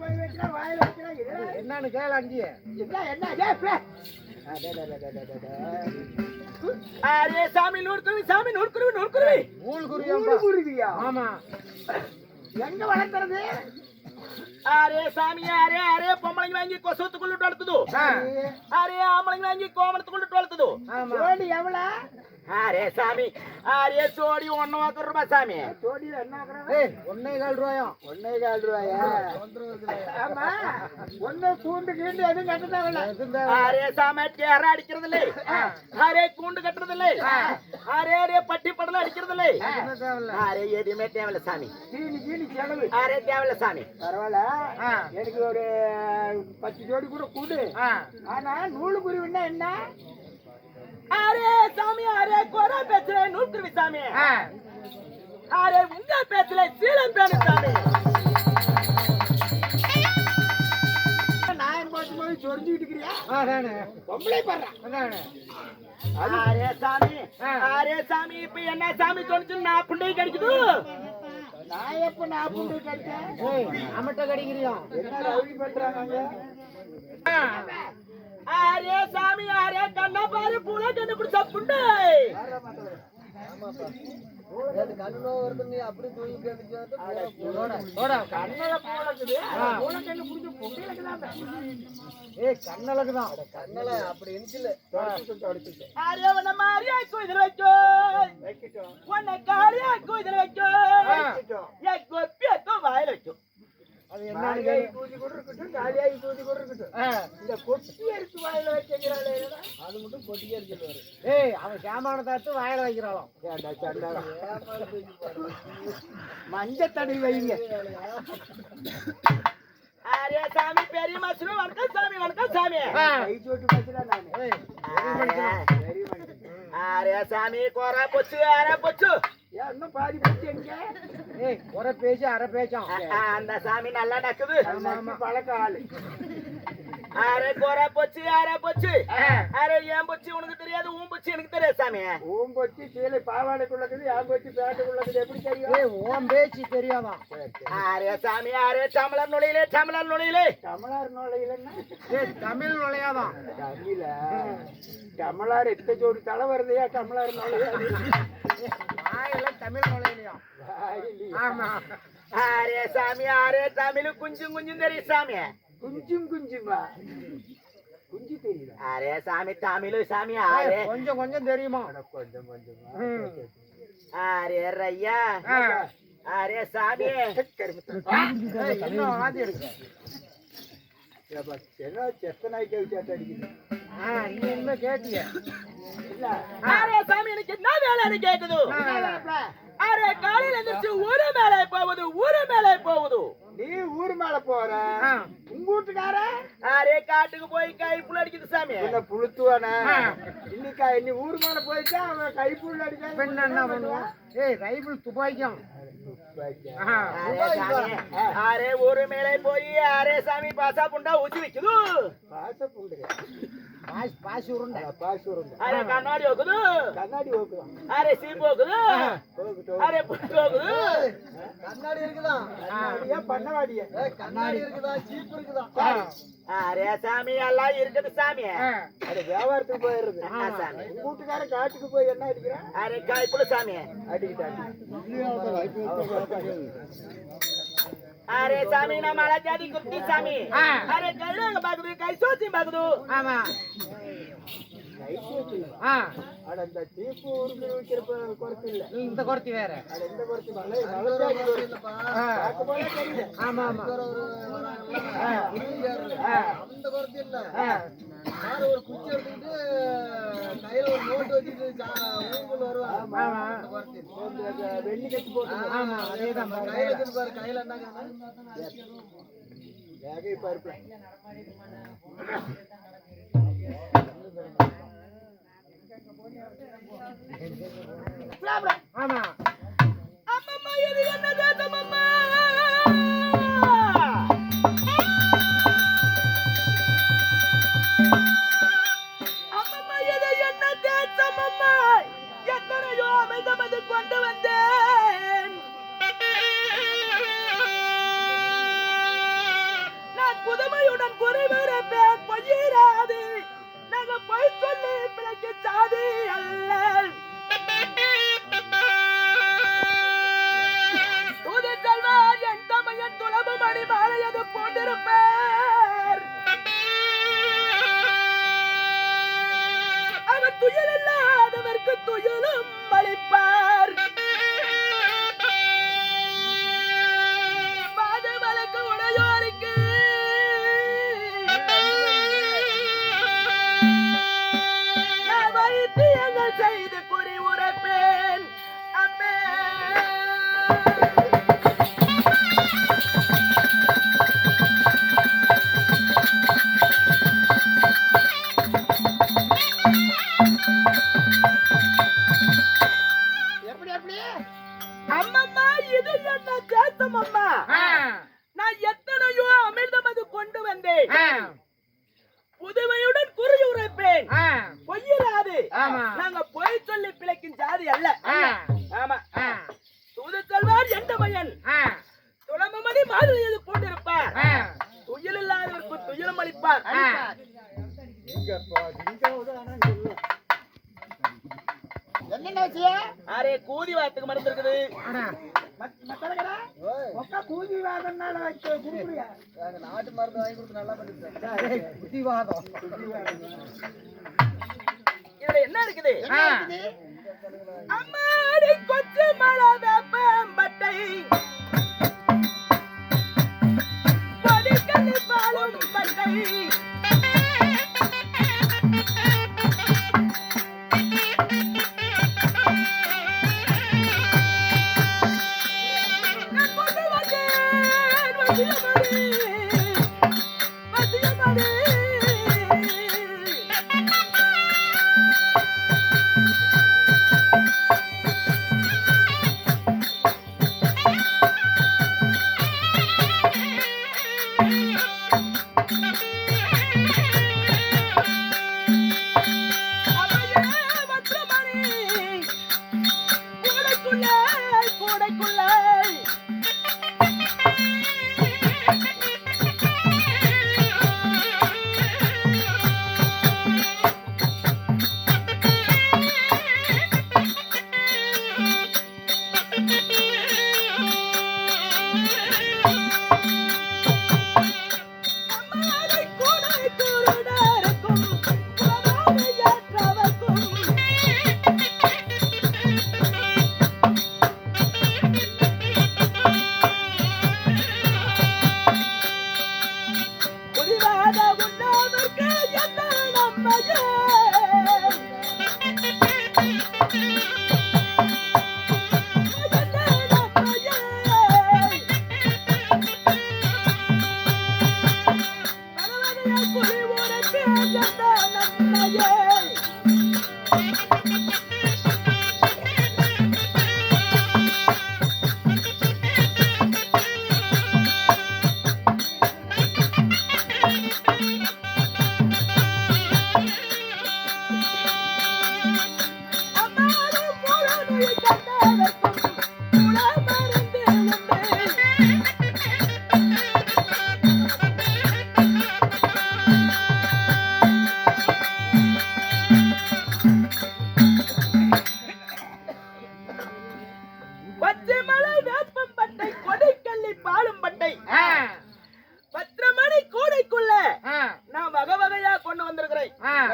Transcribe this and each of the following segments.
போய் வைக்கிறா வாயில வைக்கிறா இதெல்லாம் என்னன்னு கேளு அங்கேயே. இதெல்லாம் என்ன. அரே சாமி நூற்குருவி சாமி நூற்குருவி நூற்குருவி. நூல் நூறு குறியாம்பா குருவியா ஆமா. எங்க வளர்த்துறது? அரே சாமி அரே அரே பொம்பளைங்க வாங்கி கொசத்துக்குள்ளிட்டு வளர்த்துது. அரே ஆம்பளைங்க வாங்கி கோமணத்துக்குள்ளிட்டு வளர்த்துது. எவ்வளவு அரே சாமி அரே சோடி ஒன்னு வாக்கு ரூபாய் சாமி ஜோடியில என்ன ஒன்னே கால் ரூபாயும் ஒன்னே கால் ரூபாயா? ஆமா. ஒண்ணு கூண்டு கீண்டு எதுவும் கட்ட தேவையில்ல. எதுவும் அரே சாமி டேர அடிக்கிறது இல்லை அரே கூண்டு கட்டுறது இல்லை அரே அரே பட்டி படல அடிக்கிறது இல்லை அரே எதுவுமே தேவையில்ல சாமி. அரே தேவையில்ல சாமி. பரவாயில்ல. எனக்கு ஒரு பத்து ஜோடி கூட கூடு ஆனா நூலு குருவின்னா என்ன? அரே சாமி அரே கோரா பேசுற நூற்குருவி சாமி ஆ. அரே உங்க பேசுற சீலம் பேணு சாமி. என்ன சாமி சொன்னு நான் புண்டை கிடைக்குது? நான் எப்ப நான் புண்டு கட்டேன் ஏய் நம்மகிட்ட கடிக்கிறியும் என்ன ரவுடி பண்றாங்க? அரே சாமி அரே கண்ணா பாரு பூல கண்ணு குடிச்சா புண்டை போடா கண்ணுல புடிச்சு அப்படி தொடச்சிட்டு அரே உன்ன மாரியா குதிரை வைக்கோ. வைக்கிட்டோம். உன்னை காலியா குதிரை வைக்கோ. வைக்கிட்டோம். என் கொப்பி வாயில வைக்கும் அது என்னன்னு கூட இருக்கட்டும் காலியாகி கூதி கூட இருக்கட்டும். இந்த கொட்டி எடுத்து வாயில வச்சுக்கிறாளே அது மட்டும் கொட்டியே இருக்கிறாரு ஏய் அவன் சாமான தாத்து வாயில வைக்கிறாளாம். மஞ்ச தடவி வைங்க. அரே சாமி பெரிய மசுரு வணக்கம் சாமி வணக்கம் சாமி. அரே, சாமி கோரா பொச்சு அரே பொச்சு. இன்னும் பாதி பச்சு எங்க? ஒரு பேச்சு அரை பேச்சாம் அந்த சாமி நல்லா நக்குது நக்கி பழக்க ஆளு. அரே கோரா பொச்சு அரே பொச்சு. அரே ஏன் பொச்சு உனக்கு தெரியாது? ஊன் பொச்சு எனக்கு தெரியாது சாமி. ஊம் பொச்சு கீழே பாவாடைக்குள்ளக்குது யான் பொச்சு பேண்ட்டுக்குள்ளக்குது எப்படி தெரியும்? ஏய் ஓம் பேச்சு தெரியாதான் அரே சாமி அரே டம்ளர் நுழையிலே டம்ளர் நுழையிலே. தமிழர் நுழையிலன்னா ஏய் தமிழ் நுழையாதான் தமிழ தமிழர் எத்த ஜோடி தலை வருதையா தமிழர் நுழையாது வாயில தமிழ் நுழையலையாம் வாயிலையா? ஆமா. அரே சாமி அரே தமிழ் குஞ்சும் குஞ்சும் தெரியும் சாமி. குஞ்சும் குஞ்சுமா குஞ்சு தெரியல அரே சாமி தமிழ் சாமி அரே கொஞ்சம் கொஞ்சம் தெரியுமா? கொஞ்சம் கொஞ்சமா. அரே ரையா ஆ. அரே சாமி. இன்னும் ஆதி எடுக்க. ஏப்பா, என்ன செத்த நாய்க்கு வச்சு அடிக்குது ஆ நீ என்ன கேட்டிய? இல்ல. அரே சாமி எனக்கு என்ன வேலைன்னு கேக்குது. அரே காலையில எந்திரிச்சு ஊரு மேலே போகுது ஊரு மேலே போகுது. நீ ஊர் மேல போற. ஆ. உங்க வீட்டுக்கார அரே காட்டுக்கு போய் கை புல் அடிக்குது சாமி. என்ன புளுத்துவானே. இன்னைக்கா நீ ஊர் மேல போயிட்டா அவன் கைப்புள்ள அடிக்காம பெண் என்ன பண்ணுவான்? ஏய் ரைபிள் துப்பாக்கியம். அரே ஊரு மேலே போய் அரே சாமி பாசா புண்டா ஊசி வைக்குது. பாச புண்டுங்க பாசி பாசி உருண்டை பாசு உருண்டை அரே கண்ணாடி வைக்குது கண்ணாடி ஓக்குதான் அரே அரே புட்டு கண்ணாடி இருக்குதான் கண்ணாடியா பண்ணவாடியா? கண்ணாடி இருக்குதா? சீப் இருக்குதா? அரே சாமி எல்லாம் இருக்குது சாமி. அது வியாபாரத்துக்கு போயிடுறது. ஆ, சாமி. உங்க வீட்டுக்கார காட்டுக்கு போய் என்ன அடிக்கிறான் அரே காய் புல் சாமி. அடிக்கிட்டாங்க அரே சாமி நம்ம அழகாதி குத்தி சாமி. அரே கைலாங்க பாக்குது கை சோச்சி பாக்குது. ஆமா. கை சோச்சு ஆ. அட இந்த குறைச்சு வேற. ஆமா ஆமா. ஒரு குச்சி எடுத்துக்கிட்டு கையில ஒரு நோட்டு வச்சுட்டு ஊருக்குள்ள வருவாங்க. ஆமா வெள்ளி கட்டி போட்டு ஆமா அதேதான் கையில வச்சுட்டு பாரு கையில என்ன வேகை பார்ப்பேன் ஆமா அம்மம்மா இது என்ன மணி மாலையது போட்டிருப்பார். அவர் துயல் இல்லாதவர்க்கு துயலும் இது என்ன அம்மா நான் எத்தனையோ அமிர்தம் அது கொண்டு வந்தேன். புதுமையுடன் குறி உரைப்பேன். பொய்யிராது. நாங்க பொய் சொல்லி பிழைக்கும் ஜாதி அல்ல. ஆ, ஆமா. ஆ, தூது செல்வார் எந்த பையன் ஆ, துளம்பமணி மாதிரி இது கொண்டிருப்பார்? துயில் இல்லாதவருக்கு துயிலும் அளிப்பார். ஆ. என்னென்ன விஷயம் அரே கூதி வாத்துக்கு மருந்து இருக்குது அடா, ஓய், கூலி வாதம்னால வச்சு குடுக்குறியா? நாட்டு மருந்து வாங்கி கொடுத்து நல்லா பண்ணிருக்கோம் டேய், புத்திவாதம் இதுல என்ன இருக்குது? ஆ, வந்தேன் வசியமணி,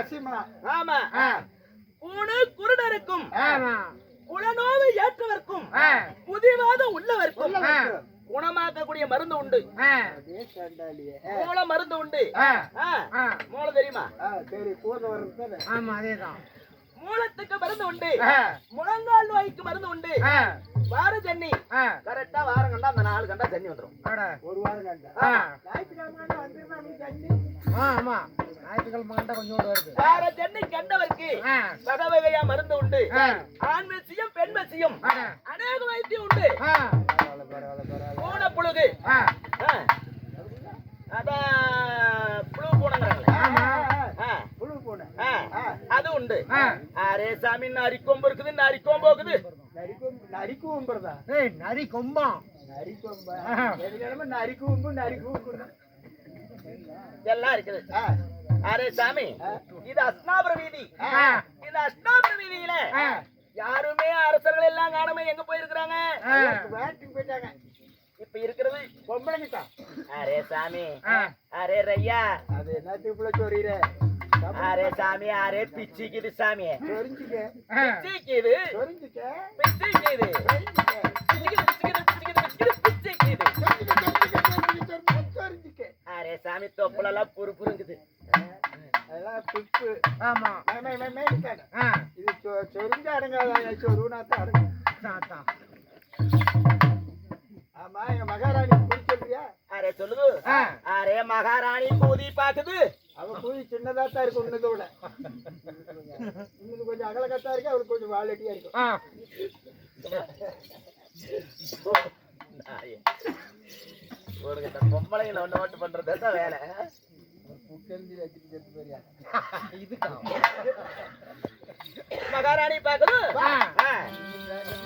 ஆ, ஆமா. பூணு குருடருக்கும் ஆமா, குளநோவு ஏற்றவர்க்கும் புதிவாதம் உள்ளவர்க்கும் குணமாக்கக்கூடிய மருந்து உண்டு. ஆ, மூல மருந்து உண்டு. மூளை தெரியுமா? சரி பூர்ண ஆமா அதேதான். மூலத்துக்கு மருந்து உண்டு. முழங்கால் நோய்க்கு மருந்து உண்டு. வார ஜன்னி. கரெக்டா வாரம் கண்டா அந்த நாலு கண்டா தண்ணி வந்துரும். அட, ஒரு வாரம் கண்டா. ஆமா. ஞாயிற்றுக்கிழமை கண்டா வருது. வார ஜன்னி கண்டவருக்கு ஆ, வகை வகையா மருந்து உண்டு. ஆண் வசியம் பெண் அட, அநேக வைத்தியம் உண்டு. பூனை புழுகு. அதான் உண்டு. அரே சாமி நரிக்கொம்பு இருக்குது நரிக்கொம்பு இருக்குது நரிக்கும் நரிக்கும்புறதா ஏய் நரி கொம்பம் நரிக்கொம்பா ஆஹா. எதுக்கிழமை நரிக்கும்பு நரிக்கும்பு எல்லாம் இருக்குது அரே சாமி இது அஸ்னாபுர வீதி ஆ. இந்த அஸ்னாபுர வீதியில. யாருமே அரசர்கள் எல்லாம் காணாம எங்க போயிருக்கிறாங்க. வேட்டைக்கு போயிட்டாங்க இப்ப இருக்கிறது பொம்பளைங்க அரே சாமி. அரே ரையா அது என்னத்துக்கு இப்படி சொல்றீர அரே சாமி அரே பிச்சிக்குது சாமி. பிச்சிக்குது. பிச்சிக்குது. அரே சாமி தொப்புளெல்லாம் புறுப்புறுங்குது அதெல்லாம் பிப்பு ஆமா. இது சொ- சொரிஞ்சு அடங்காத? சொருனாத்தான் அடங்கும். தாத்தா. ஆமா எங்க மகாராணி அரே சொல்லுது. அரே மகாராணி கூதி பாக்குது. அவ கூலி சின்னதா தான் இருக்கும் உன்னதை விட இன்னது கொஞ்சம் அகலக்கத்தா இருக்கு அவருக்கு கொஞ்சம் வாலட்டியா இருக்கும். இந்த பொம்பளைங்களை ஒண்ணு ஓட்டு பண்றது தான் வேலை? மகாராணி பாக்குது? ஆ.